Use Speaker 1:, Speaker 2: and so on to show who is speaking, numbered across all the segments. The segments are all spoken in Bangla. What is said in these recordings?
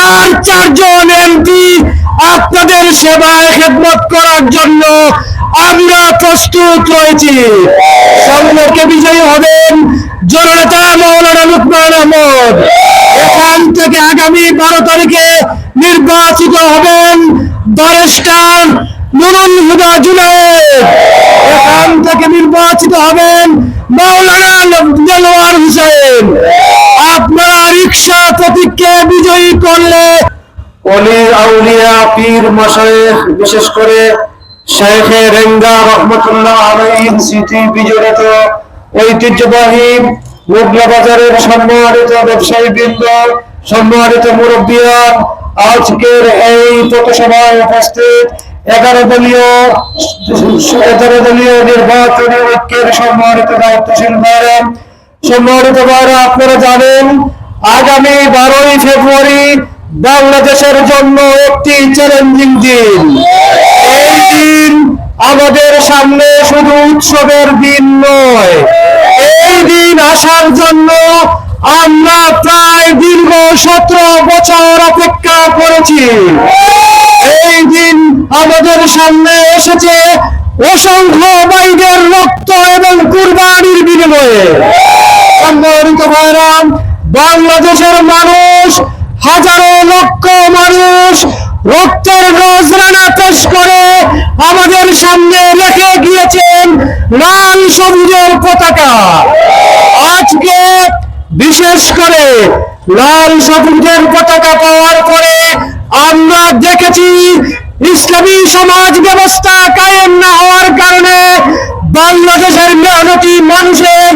Speaker 1: চার চারজন এমপি আপনাদের সেবায় খেদমত করার জন্য আমরা প্রস্তুত রয়েছি। বিজয়ী হবেন জননেতা মৌলানা লুকমান আহমদ। এখান থেকে আগামী বারো তারিখে নির্বাচিত হবেন ব্যারিস্টার নুরুল হুদা জুনায়েদ। এখান থেকে নির্বাচিত হবেন দেলোয়ার হুসেন। আপনারা রিক্সা প্রতীককে বিজয়ী করলে
Speaker 2: অলি আউলিয়া পীর মশাইখ বিশেষ করে শেখে রেঙ্গা রহমতুল্লাহ স্মৃতি বিজড়িত ঐতিহ্যবাহী মুগলা বাজারের সম্মানিত ব্যবসায়ী বৃন্দ সম্মানিত আজকের এই পথসভায় উপস্থিত এগারো দলীয় এগারো দলীয় নির্বাচনী ঐক্যের সম্মানিত দায়িত্বশীল সম্মানিত ভাইরা, আপনারা জানেন আগামী বারোই ফেব্রুয়ারি বাংলাদেশের জন্য একটি চ্যালেঞ্জিং দিন। এই দিন আমাদের সামনে শুধু উৎসবের দিন নয়। এই দিন আসার জন্য আমরা প্রায় দীর্ঘ সতেরো বছর অপেক্ষা করেছি। এই দিন আমাদের সামনে এসেছে অসংখ্য বাইদের রক্ত এবং কুরবানির বিনিময়ে। সম্মানিত ভাইরাম বাংলাদেশের মানুষ, হাজারো লক্ষ মানুষ রক্তের নজরানা পেশ করে আমাদের সামনে রেখে গিয়েছেন লাল সবুজের পতাকা। আজকে বিশেষ করে লাল সবুজের পতাকা পাওয়ার পরে আমরা দেখেছি ইসলামী সমাজ ব্যবস্থা কায়েম না হওয়ার কারণে বাংলাদেশের মেহনতি মানুষের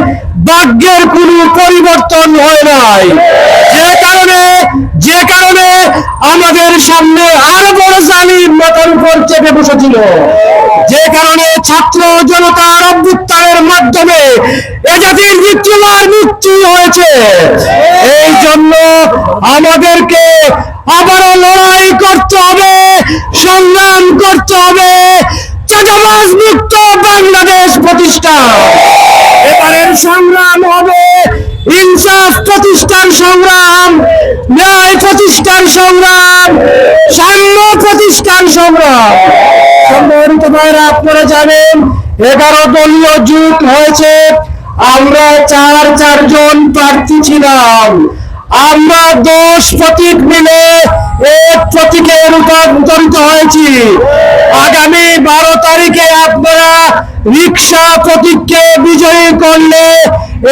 Speaker 2: ভাগ্যের কোনো পরিবর্তন হয় নাই। যে কারণে যে কারণে আমাদের সামনে আরও বড় জালিম মাথার উপর চেপে বসেছিল। যে কারণে ছাত্র জনতার অভ্যুত্থানের মাধ্যমে এ জাতির বিপ্লবার মৃত্যু হয়েছে। এই জন্য আমাদেরকে আবারও লড়াই করতে হবে, সংগ্রাম করতে হবে। চাঁদাবাজ মুক্ত বাংলাদেশ প্রতিষ্ঠা। এবারের সংগ্রাম হবে। ইনসাফ প্রতিষ্ঠার সংগ্রাম, ন্যায় প্রতিষ্ঠার সংগ্রাম, সাম্য প্রতিষ্ঠার সংগ্রাম। সম্মানিত ভাইরা, আপনারা জানেন, এগারো দলীয় জোট হয়েছে। আমরা চার চারজন প্রার্থী ছিলাম। আমরা দশ প্রতীক মিলে এক প্রতীকে রূপান্তরিত হয়েছি। আগামী বারো তারিখে আপনারা রিক্সা প্রতীককে বিজয়ী করলে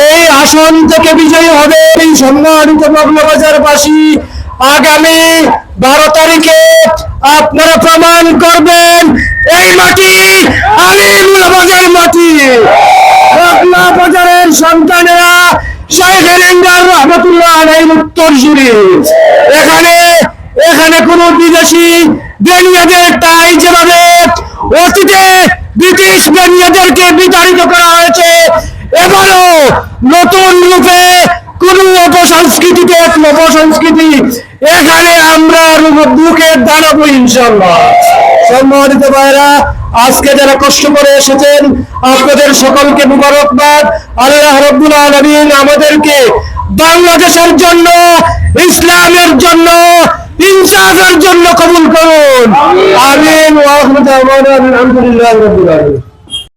Speaker 2: এই আসন থেকে বিজয়ী হবে এই সম্মানিত মগ্নবাজারবাসী আগামী বারো তারিখে আপনারা প্রমাণ করবেন এই মাটি আলিমুল বাজার মাটি বাজারের সন্তানেরা শাইখের এন্ডার রহমতুল্লাহ আলাইহির উত্তরসূরি এখানে এখানে কোনো বিদেশি বেনিয়াদের টাই যেভাবে অতীতে ব্রিটিশ বেনিয়াদেরকে বিতাড়িত করা হয়েছে, এবারও নতুন রূপে কোন অপসংস্কৃতিতে এক অপসংস্কৃতি এখানে আমরা বুকে দাঁড়াবো ইনশাল্লাহ সম্মানিত ভাইরা আজকে যারা কষ্ট করে এসেছেন আপনাদের সকলকে মুবারকবাদ। আল্লাহ রব্বুল আলমিন আমাদেরকে বাংলাদেশের জন্য ইসলামের জন্য ইনসাফের জন্য কবুল করুন। আমিন। আলহামদুলিল্লাহ রব্বুল আলামিন।